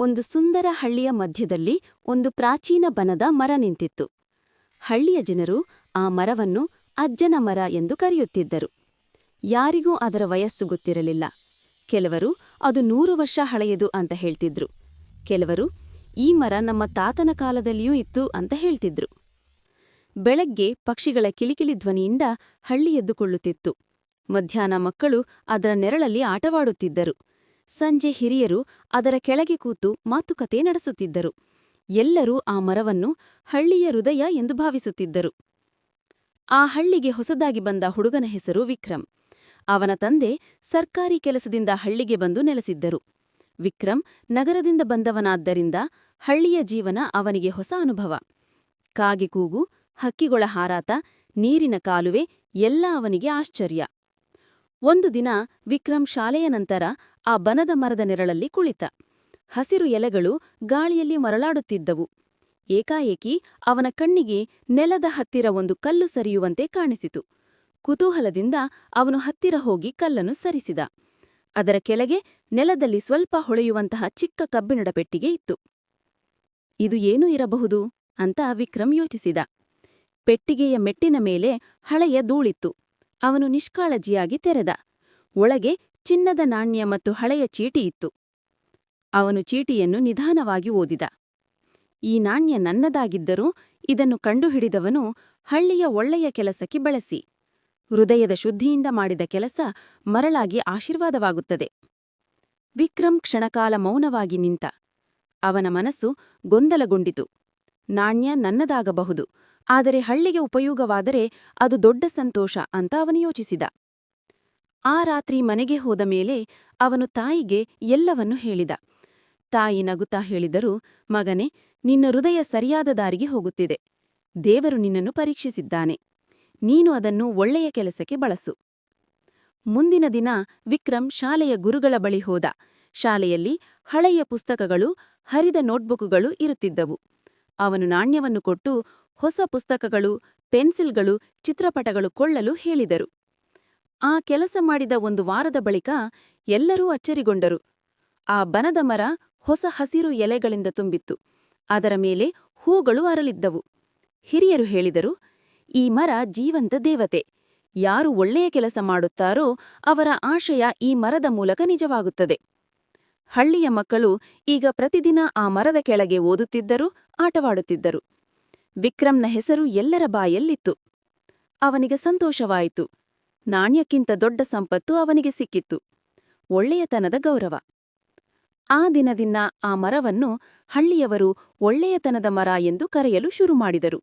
ಒಂದು ಸುಂದರ ಹಳ್ಳಿಯ ಮಧ್ಯದಲ್ಲಿ ಒಂದು ಪ್ರಾಚೀನ ಬನದ ಮರ ನಿಂತಿತ್ತು. ಹಳ್ಳಿಯ ಜನರು ಆ ಮರವನ್ನು ಅಜ್ಜನ ಮರ ಎಂದು ಕರೆಯುತ್ತಿದ್ದರು. ಯಾರಿಗೂ ಅದರ ವಯಸ್ಸು ಗೊತ್ತಿರಲಿಲ್ಲ. ಕೆಲವರು ಅದು ನೂರು ವರ್ಷ ಹಳೆಯದು ಅಂತ ಹೇಳ್ತಿದ್ರು. ಕೆಲವರು, ಈ ಮರ ನಮ್ಮ ತಾತನ ಕಾಲದಲ್ಲಿಯೂ ಇತ್ತು ಅಂತ ಹೇಳ್ತಿದ್ರು. ಬೆಳಗ್ಗೆ ಪಕ್ಷಿಗಳ ಕಿಲಿಕಿಲಿ ಧ್ವನಿಯಿಂದ ಹಳ್ಳಿ ಎದ್ದುಕೊಳ್ಳುತ್ತಿತ್ತು. ಮಧ್ಯಾಹ್ನ ಮಕ್ಕಳು ಅದರ ನೆರಳಲ್ಲಿ ಆಟವಾಡುತ್ತಿದ್ದರು. ಸಂಜೆ ಹಿರಿಯರು ಅದರ ಕೆಳಗೆ ಕೂತು ಮಾತುಕತೆ ನಡೆಸುತ್ತಿದ್ದರು. ಎಲ್ಲರೂ ಆ ಮರವನ್ನು ಹಳ್ಳಿಯ ಹೃದಯ ಎಂದು ಭಾವಿಸುತ್ತಿದ್ದರು. ಆ ಹಳ್ಳಿಗೆ ಹೊಸದಾಗಿ ಬಂದ ಹುಡುಗನ ಹೆಸರು ವಿಕ್ರಮ್. ಅವನ ತಂದೆ ಸರ್ಕಾರಿ ಕೆಲಸದಿಂದ ಹಳ್ಳಿಗೆ ಬಂದು ನೆಲೆಸಿದ್ದರು. ವಿಕ್ರಮ್ ನಗರದಿಂದ ಬಂದವನಾದ್ದರಿಂದ ಹಳ್ಳಿಯ ಜೀವನ ಅವನಿಗೆ ಹೊಸ ಅನುಭವ. ಕಾಗೆ ಕೂಗು, ಹಕ್ಕಿಗಳ ಹಾರಾಟ, ನೀರಿನ ಕಾಲುವೆ ಎಲ್ಲ ಅವನಿಗೆ ಆಶ್ಚರ್ಯ. ಒಂದು ದಿನ ವಿಕ್ರಮ್ ಶಾಲೆಯ ನಂತರ ಆ ಬನದ ಮರದ ನೆರಳಲ್ಲಿ ಕುಳಿತ. ಹಸಿರು ಎಲೆಗಳು ಗಾಳಿಯಲ್ಲಿ ಮರಳಾಡುತ್ತಿದ್ದವು. ಏಕಾಏಕಿ ಅವನ ಕಣ್ಣಿಗೆ ನೆಲದ ಹತ್ತಿರ ಒಂದು ಕಲ್ಲು ಸರಿಯುವಂತೆ ಕಾಣಿಸಿತು. ಕುತೂಹಲದಿಂದ ಅವನು ಹತ್ತಿರ ಹೋಗಿ ಕಲ್ಲನ್ನು ಸರಿಸಿದ. ಅದರ ಕೆಳಗೆ ನೆಲದಲ್ಲಿ ಸ್ವಲ್ಪ ಹೊಳೆಯುವಂತಹ ಚಿಕ್ಕ ಕಬ್ಬಿಣದ ಪೆಟ್ಟಿಗೆ ಇತ್ತು. ಇದು ಏನು ಇರಬಹುದು? ಅಂತ ವಿಕ್ರಮ್ ಯೋಚಿಸಿದ. ಪೆಟ್ಟಿಗೆಯ ಮೆಟ್ಟಿನ ಮೇಲೆ ಹಳೆಯ ಧೂಳಿತ್ತು. ಅವನು ನಿಷ್ಕಾಳಜಿಯಾಗಿ ತೆರೆದ. ಒಳಗೆ ಚಿನ್ನದ ನಾಣ್ಯ ಮತ್ತು ಹಳೆಯ ಚೀಟಿ ಇತ್ತು. ಅವನು ಚೀಟಿಯನ್ನು ನಿಧಾನವಾಗಿ ಓದಿದ. ಈ ನಾಣ್ಯ ನನ್ನದಾಗಿದ್ದರೂ ಇದನ್ನು ಕಂಡುಹಿಡಿದವನು ಹಳ್ಳಿಯ ಒಳ್ಳೆಯ ಕೆಲಸಕ್ಕೆ ಬಳಸಿ. ಹೃದಯದ ಶುದ್ಧಿಯಿಂದ ಮಾಡಿದ ಕೆಲಸ ಮರಳಾಗಿ ಆಶೀರ್ವಾದವಾಗುತ್ತದೆ. ವಿಕ್ರಮ್ ಕ್ಷಣಕಾಲ ಮೌನವಾಗಿ ನಿಂತ. ಅವನ ಮನಸ್ಸು ಗೊಂದಲಗೊಂಡಿತು. ನಾಣ್ಯ ನನ್ನದಾಗಬಹುದು, ಆದರೆ ಹಳ್ಳಿಗೆ ಉಪಯೋಗವಾದರೆ ಅದು ದೊಡ್ಡ ಸಂತೋಷ ಅಂತ ಅವನು ಯೋಚಿಸಿದ. ಆ ರಾತ್ರಿ ಮನೆಗೆ ಹೋದ ಮೇಲೆ ಅವನು ತಾಯಿಗೆ ಎಲ್ಲವನ್ನೂ ಹೇಳಿದ. ತಾಯಿ ನಗುತ್ತಾ ಹೇಳಿದರು, ಮಗನೆ, ನಿನ್ನ ಹೃದಯ ಸರಿಯಾದ ದಾರಿಗೆ ಹೋಗುತ್ತಿದೆ. ದೇವರು ನಿನ್ನನ್ನು ಪರೀಕ್ಷಿಸಿದ್ದಾನೆ. ನೀನು ಅದನ್ನು ಒಳ್ಳೆಯ ಕೆಲಸಕ್ಕೆ ಬಳಸು. ಮುಂದಿನ ದಿನ ವಿಕ್ರಮ್ ಶಾಲೆಯ ಗುರುಗಳ ಬಳಿ ಹೋದ. ಶಾಲೆಯಲ್ಲಿ ಹಳೆಯ ಪುಸ್ತಕಗಳು, ಹರಿದ ನೋಟ್ಬುಕ್ಗಳು ಇರುತ್ತಿದ್ದವು. ಅವನು ನಾಣ್ಯವನ್ನು ಕೊಟ್ಟು ಹೊಸ ಪುಸ್ತಕಗಳು, ಪೆನ್ಸಿಲ್ಗಳು, ಚಿತ್ರಪಟಗಳು ಕೊಳ್ಳಲು ಹೇಳಿದರು. ಆ ಕೆಲಸ ಮಾಡಿದ ಒಂದು ವಾರದ ಬಳಿಕ ಎಲ್ಲರೂ ಅಚ್ಚರಿಗೊಂಡರು. ಆ ಬನದ ಮರ ಹೊಸ ಹಸಿರು ಎಲೆಗಳಿಂದ ತುಂಬಿತ್ತು. ಅದರ ಮೇಲೆ ಹೂಗಳು ಅರಲಿದ್ದವು ಹಿರಿಯರು ಹೇಳಿದರು, ಈ ಮರ ಜೀವಂತ ದೇವತೆ. ಯಾರು ಒಳ್ಳೆಯ ಕೆಲಸ ಮಾಡುತ್ತಾರೋ ಅವರ ಆಶಯ ಈ ಮರದ ಮೂಲಕ ನಿಜವಾಗುತ್ತದೆ. ಹಳ್ಳಿಯ ಮಕ್ಕಳು ಈಗ ಪ್ರತಿದಿನ ಆ ಮರದ ಕೆಳಗೆ ಓದುತ್ತಿದ್ದರು, ಆಟವಾಡುತ್ತಿದ್ದರು. ವಿಕ್ರಮ್ನ ಹೆಸರು ಎಲ್ಲರ ಬಾಯಲ್ಲಿತ್ತು. ಅವನಿಗೆ ಸಂತೋಷವಾಯಿತು. ನಾಣ್ಯಕ್ಕಿಂತ ದೊಡ್ಡ ಸಂಪತ್ತು ಅವನಿಗೆ ಸಿಕ್ಕಿತ್ತು. ಒಳ್ಳೆಯತನದ ಗೌರವ. ಆ ದಿನದಿಂದ ಆ ಮರವನ್ನು ಹಳ್ಳಿಯವರು ಒಳ್ಳೆಯತನದ ಮರ ಎಂದು ಕರೆಯಲು ಶುರು ಮಾಡಿದರು.